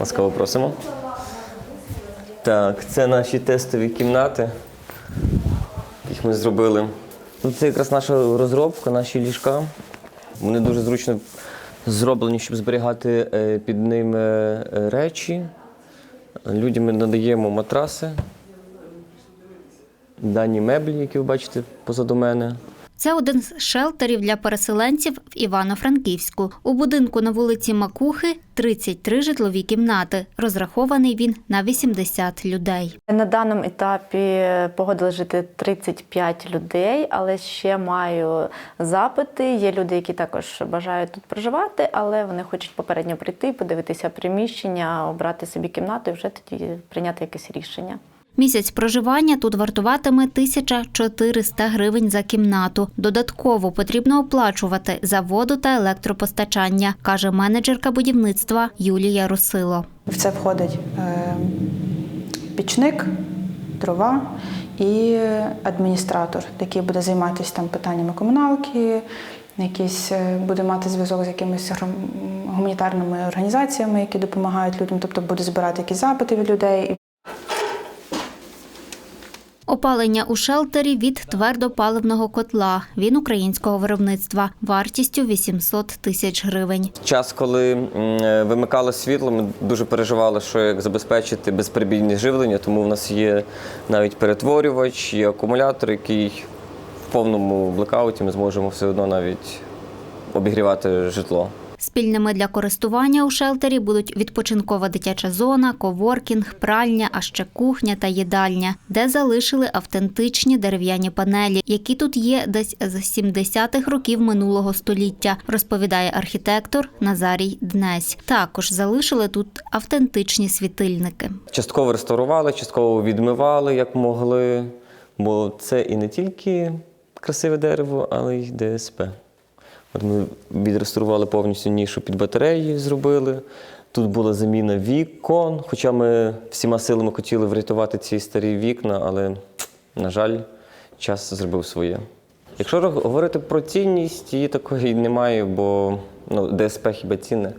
Ласкаво просимо. Так, це наші тестові кімнати. Їх ми зробили. Тут це якраз наша розробка, наші ліжка. Вони дуже зручно зроблені, щоб зберігати е, під ними е, речі. Людям ми надаємо матраси, дані меблі, які ви бачите позаду мене. Це один з шелтерів для переселенців в Івано-Франківську. У будинку на вулиці Макухи 33 житлові кімнати. Розрахований він на 80 людей. На даному етапі погодили жити 35 людей, але ще маю запити. Є люди, які також бажають тут проживати, але вони хочуть попередньо прийти, подивитися приміщення, обрати собі кімнату і вже тоді прийняти якесь рішення. Місяць проживання тут вартуватиме 1400 гривень за кімнату. Додатково потрібно оплачувати за воду та електропостачання, каже менеджерка будівництва Юлія Русило. В це входить е, пічник, дрова і адміністратор, який буде займатися там питаннями комуналки, якийсь е, буде мати зв'язок з якимись гуманітарними організаціями, які допомагають людям, тобто буде збирати якісь запити від людей. Опалення у шелтері від твердопаливного котла. Він українського виробництва вартістю 800 тисяч гривень. Час, коли е, вимикало світло, ми дуже переживали, що як забезпечити безперебійне живлення, тому в нас є навіть перетворювач, є акумулятор, який в повному блекауті ми зможемо все одно навіть обігрівати житло. Спільними для користування у шелтері будуть відпочинкова дитяча зона, коворкінг, пральня, а ще кухня та їдальня, де залишили автентичні дерев'яні панелі, які тут є десь з 70-х років минулого століття, розповідає архітектор Назарій Днесь. Також залишили тут автентичні світильники. Частково реставрували, частково відмивали, як могли. Бо це і не тільки красиве дерево, але й ДСП. Ми відреставрували повністю нішу під батареї, зробили. Тут була заміна вікон, хоча ми всіма силами хотіли врятувати ці старі вікна, але, на жаль, час зробив своє. Якщо говорити про цінність, її такої немає, бо ну, ДСП хіба цінне,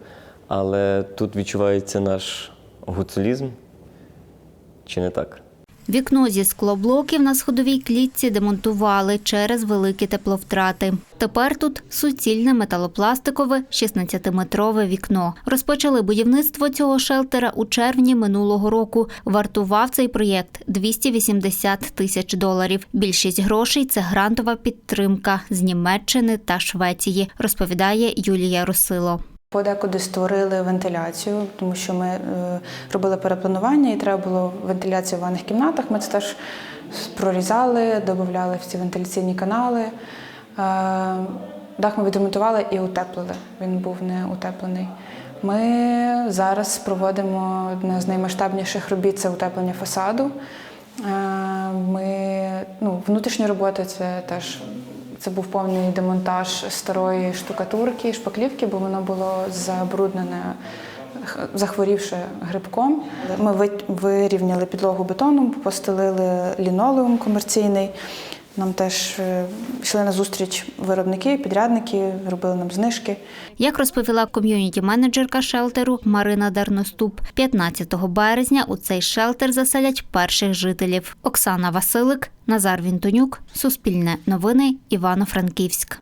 але тут відчувається наш гуцулізм. Чи не так? Вікно зі склоблоків на сходовій клітці демонтували через великі тепловтрати. Тепер тут суцільне металопластикове 16-метрове вікно. Розпочали будівництво цього шелтера у червні минулого року. Вартував цей проєкт 280 тисяч доларів. Більшість грошей це грантова підтримка з Німеччини та Швеції, розповідає Юлія Русило. Подекуди створили вентиляцію, тому що ми е, робили перепланування і треба було вентиляцію в ванних кімнатах. Ми це теж прорізали, додавали в ці вентиляційні канали. Е, дах ми відремонтували і утеплили. Він був не утеплений. Ми зараз проводимо одне з наймасштабніших робіт це утеплення фасаду. Е, Ми, ну, внутрішні роботи це теж це був повний демонтаж старої штукатурки, шпаклівки, бо воно було забруднене, захворівши грибком. Ми вирівняли підлогу бетоном, постелили лінолеум комерційний. Нам теж е, йшли на зустріч виробники, підрядники, робили нам знижки. Як розповіла ком'юніті-менеджерка шелтеру Марина Дарноступ, 15 березня у цей шелтер заселять перших жителів. Оксана Василик, Назар Вінтонюк, Суспільне новини, Івано-Франківськ.